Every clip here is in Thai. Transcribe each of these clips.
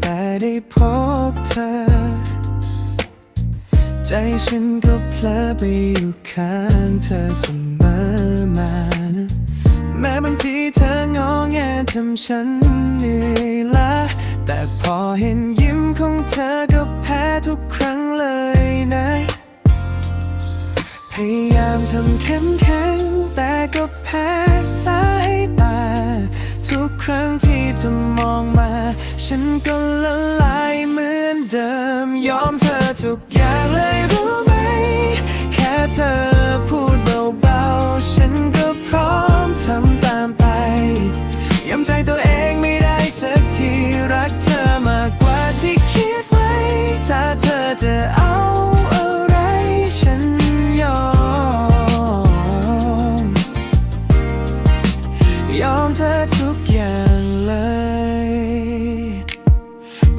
แต่ได้พบเธอ ใจฉันก็เพลอไปอยู่ข้างเธอเสมอมา แม้บางทีเธองอแงทำฉันเหนื่อยล้าแต่พอเห็นยิ้มของเธอก็แพ้ทุกครั้งเลยนะ พยายามทำเข้มแข็งแต่ก็แพ้สาย ฉันก็ละลายเหมือนเดิม ยอมเธอทุกอย่างเลยรู้ไหม แค่เธอพูดเบาๆ ฉันก็พร้อมทำตามไป ยอมใจตัวเองไม่ได้สักที รักเธอมากกว่าที่คิดไว้ ถ้าเธอจะเอาอะไรฉันยอม ยอมเธอทุกอย่างเลย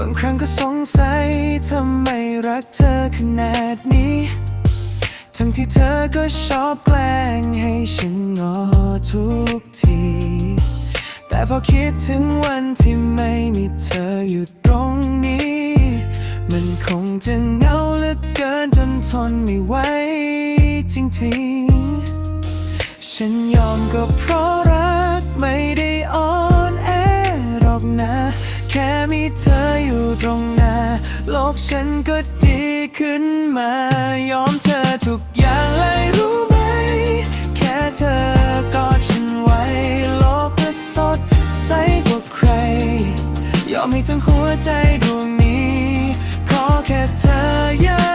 างครั้งก็สงสัยทำไมรักเธอขนาดนี้ ทั้งที่เธอก็ชอบแกล้งให้ฉันงอทุกที แต่พอคิดถึงวันที่ไม่มีเธออยู่ตรงนี้ มันคงจะเหงาเหลือเกินจนทนไม่ไหวจริงๆ ฉันยอมก็เพราะรัก โลกฉันก็ดีขึ้นมายอมเธอทุกอย่างเลยรู้ไหม แค่เธอกอดฉันไว้ โลกก็สดใสกว่าใคร ยอมให้ทั้งหัวใจดวงนี้ ขอแค่เธออย่า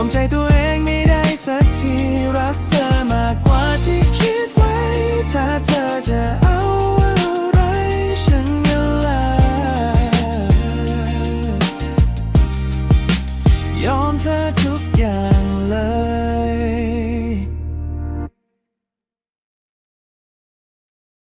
ยอม